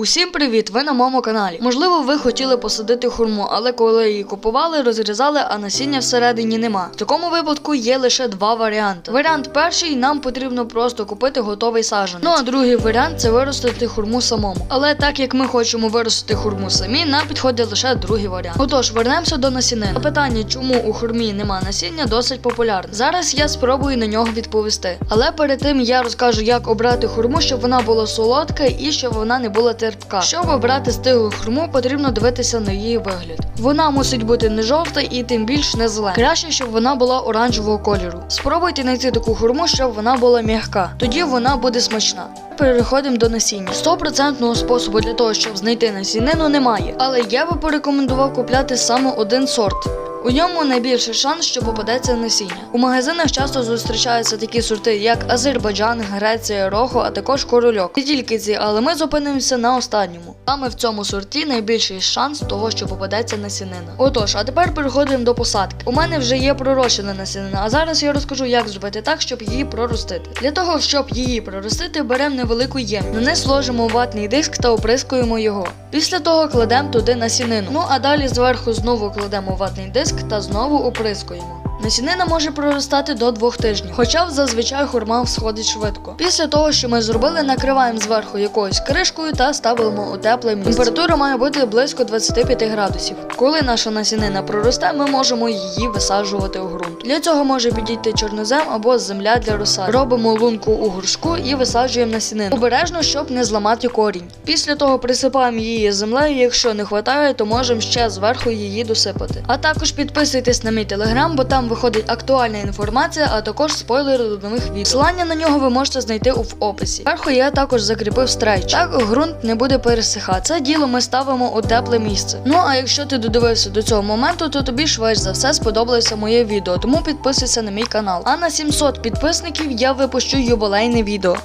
Усім привіт! Ви на моєму каналі. Можливо, ви хотіли посадити хурму, але коли її купували, розрізали, а насіння всередині нема. В такому випадку є лише два варіанти. Варіант перший нам потрібно просто купити готовий саджанець. Ну а другий варіант це виростити хурму самому. Але так як ми хочемо виростити хурму самі, нам підходить лише другий варіант. Отож, вернемося до насінин. Питання, чому у хурмі нема насіння, досить популярне. Зараз я спробую на нього відповісти. Але перед тим я розкажу, як обрати хурму, щоб вона була солодка і щоб вона не була терпка. Щоб обрати стиглу хурму, потрібно дивитися на її вигляд. Вона мусить бути не жовта і тим більш не зелена. Краще, щоб вона була оранжевого кольору. Спробуйте знайти таку хурму, щоб вона була м'яка. Тоді вона буде смачна. Переходимо до насіння. Стопроцентного способу для того, щоб знайти насінину, немає. Але я би порекомендував купляти саме один сорт. У ньому найбільший шанс, що попадеться насіння. У магазинах часто зустрічаються такі сорти, як Азербайджан, Греція, Рохо, а також корольок. Не тільки ці, але ми зупинимося на останньому. Саме в цьому сорті найбільший шанс того, що попадеться насінина. Отож, а тепер переходимо до посадки. У мене вже є пророщена насінина, а зараз я розкажу, як зробити так, щоб її проростити. Для того, щоб її проростити, беремо невелику ємність. На низ ложимо ватний диск та оприскуємо його. Після того кладемо туди насінину. Ну а далі зверху знову кладемо ватний диск та знову оприскуємо. Насінина може проростати до двох тижнів, хоча зазвичай хурма всходить швидко. Після того, що ми зробили, накриваємо зверху якоюсь кришкою та ставимо у тепле місце. Температура має бути близько 25 градусів. Коли наша насінина проросте, ми можемо її висаджувати у ґрунт. Для цього може підійти чорнозем або земля для розсади. Робимо лунку у горшку і висаджуємо насінину. Обережно, щоб не зламати корінь. Після того присипаємо її землею. Якщо не вистачає, то можемо ще зверху її досипати. А також підписуйтесь на мій телеграм, бо там виходить актуальна інформація, а також спойлери до нових відео. Слання на нього ви можете знайти в описі. Зверху я також закріпив стрейч. Так ґрунт не буде пересихати. Це діло ми ставимо у тепле місце. Ну а якщо ти додивився до цього моменту, то тобі швидше за все сподобалося моє відео, тому підписуйся на мій канал. А на 700 підписників я випущу юбилейне відео.